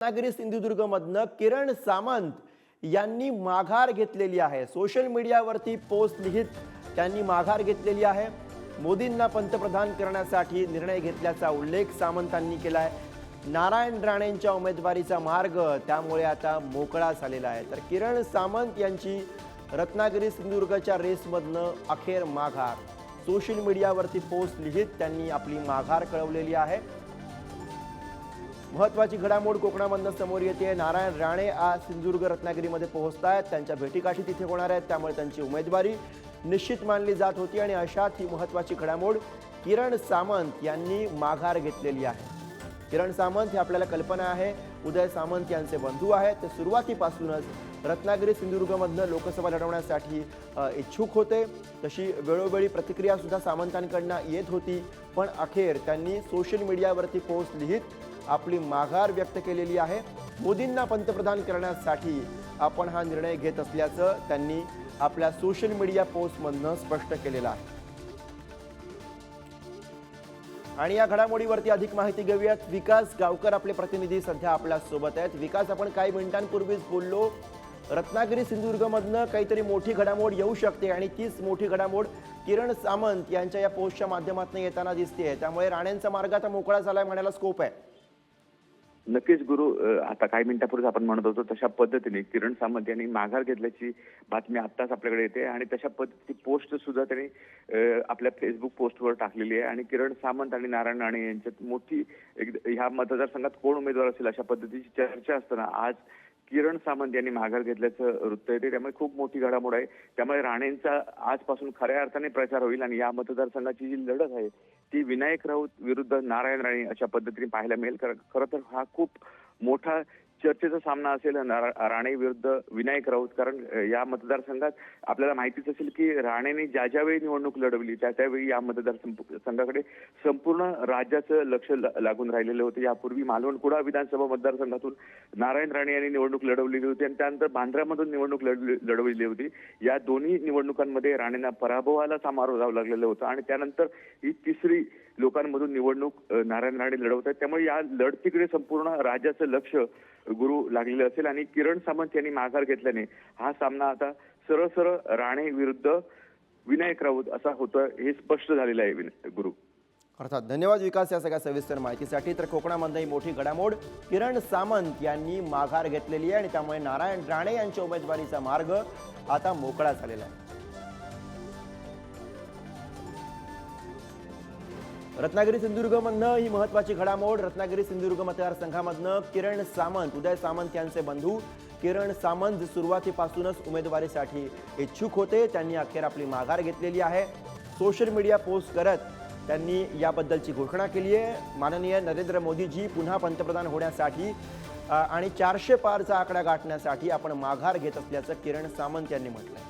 रत्नागिरी सिंधुदुर्गमधनं किरण सामंत यांनी माघार घेतलेली आहे. सोशल मीडियावरती पोस्ट लिहित त्यांनी माघार घेतलेली आहे. मोदींना पंतप्रधान करण्यासाठी निर्णय घेतल्याचा उल्लेख सामंतांनी केला आहे नारायण राणेंच्या उमेदवारीचा मार्ग त्यामुळे आता मोकळा झालेला आहे. तर किरण सामंत यांची रत्नागिरी सिंधुदुर्गच्या रेसमधनं अखेर माघार. सोशल मीडियावरती पोस्ट लिहित त्यांनी आपली माघार कळवलेली आहे. महत्वाची घडामोड कोकणामधनं समोर येते. नारायण राणे आज सिंधुदुर्ग रत्नागिरीमध्ये पोहोचत आहेत त्यांच्या भेटीकाठी तिथे होणार आहेत. त्यामुळे त्यांची उमेदवारी निश्चित मानली जात होती आणि अशात ही महत्वाची घडामोड किरण सामंत यांनी माघार घेतलेली आहे. किरण सामंत ही आपल्याला कल्पना आहे. उदय सामंत यांचे बंधू आहेत. ते सुरुवातीपासूनच रत्नागिरी सिंधुदुर्गमधनं लोकसभा लढवण्यासाठी इच्छुक होते. तशी वेळोवेळी प्रतिक्रियासुद्धा सामंतांकडनं येत होती. पण अखेर त्यांनी सोशल मीडियावरती पोस्ट लिहित आपली माघार व्यक्त केलेली आहे. मोदींना पंतप्रधान करण्यासाठी आपण हा निर्णय घेत असल्याचं त्यांनी आपल्या सोशल मीडिया पोस्टमधनं स्पष्ट केलेलं आहे. आणि या घडामोडीवरती अधिक माहिती घेऊयात. विकास गावकर आपले प्रतिनिधी सध्या आपल्यासोबत आहेत. विकास आपण काही मिनिटांपूर्वीच बोललो. रत्नागिरी सिंधुदुर्गमधनं काहीतरी मोठी घडामोड येऊ शकते आणि तीच मोठी घडामोड किरण सामंत यांच्या या पोस्टच्या माध्यमातून येताना दिसते त्यामुळे राणेंचा मार्ग आता मोकळा झालाय म्हणायला स्कोप आहे. नक्कीच गुरु आता काही मिनिटापूर्वीच आपण म्हणत होतो तशा पद्धतीने किरण सामंत यांनी माघार घेतल्याची बातमी आत्ताच आपल्याकडे येते आणि तशा पद्धती पोस्ट सुद्धा त्यांनी आपल्या फेसबुक पोस्टवर टाकलेली आहे. आणि किरण सामंत आणि नारायण राणे यांच्यात मोठी एक ह्या मतदारसंघात कोण उमेदवार असेल अशा पद्धतीची चर्चा असताना आज किरण सामंत यांनी माघार घेतल्याचं वृत्त येते. त्यामुळे खूप मोठी घडामोड आहे. त्यामुळे राणेंचा आजपासून खऱ्या अर्थाने प्रचार होईल आणि या मतदारसंघाची जी लढत आहे ती विनायक राऊत विरुद्ध नारायण राणे अशा पद्धतीने पाहायला मिळेल. कारण खरं तर हा खूप मोठा चर्चेचा सामना असेल राणे विरुद्ध विनायक राऊत. कारण या मतदारसंघात आपल्याला माहितीच असेल की राणेने ज्या ज्यावेळी निवडणूक लढवली त्या त्यावेळी या मतदारसंघाकडे संपूर्ण राज्याचं लक्ष ला- लागून राहिलेलं होतं. यापूर्वी मालवण विधानसभा मतदारसंघातून नारायण राणे यांनी निवडणूक लढवलेली होती आणि त्यानंतर बांद्रामधून निवडणूक लढवलेली होती. या दोन्ही निवडणुकांमध्ये राणेंना पराभवाला सामोरं जावं लागलेलं होतं आणि त्यानंतर ही तिसरी लोकांमधून निवडणूक नारायण राणे लढवत आहेत. त्यामुळे या लढतीकडे संपूर्ण राज्याचं लक्ष गुरु लागलेलं असेल आणि किरण सामंत यांनी माघार घेतल्याने हा सामना आता सरळ सरळ राणे विरुद्ध विनायक राऊत असा होतं हे स्पष्ट झालेलं आहे गुरु. अर्थात धन्यवाद विकास या सगळ्या सविस्तर माहितीसाठी. तर कोकणामधनं ही मोठी घडामोड. किरण सामंत यांनी माघार घेतलेली आहे आणि त्यामुळे नारायण राणे यांच्या उमेदवारीचा मार्ग आता मोकळा झालेला आहे. रत्नागिरी सिंधुदुर्गमधनं ही महत्वाची घडामोड. रत्नागिरी सिंधुदुर्ग मतदारसंघामधनं किरण सामंत उदय सामंत यांचे बंधू. किरण सामंत सुरुवातीपासूनच उमेदवारीसाठी इच्छुक होते. त्यांनी अखेर आपली माघार घेतलेली आहे. सोशल मीडिया पोस्ट करत त्यांनी याबद्दलची घोषणा केली आहे. माननीय नरेंद्र मोदीजी पुन्हा पंतप्रधान होण्यासाठी आणि चारशे पारचा आकडा गाठण्यासाठी आपण माघार घेत असल्याचं किरण सामंत यांनी म्हटलंय.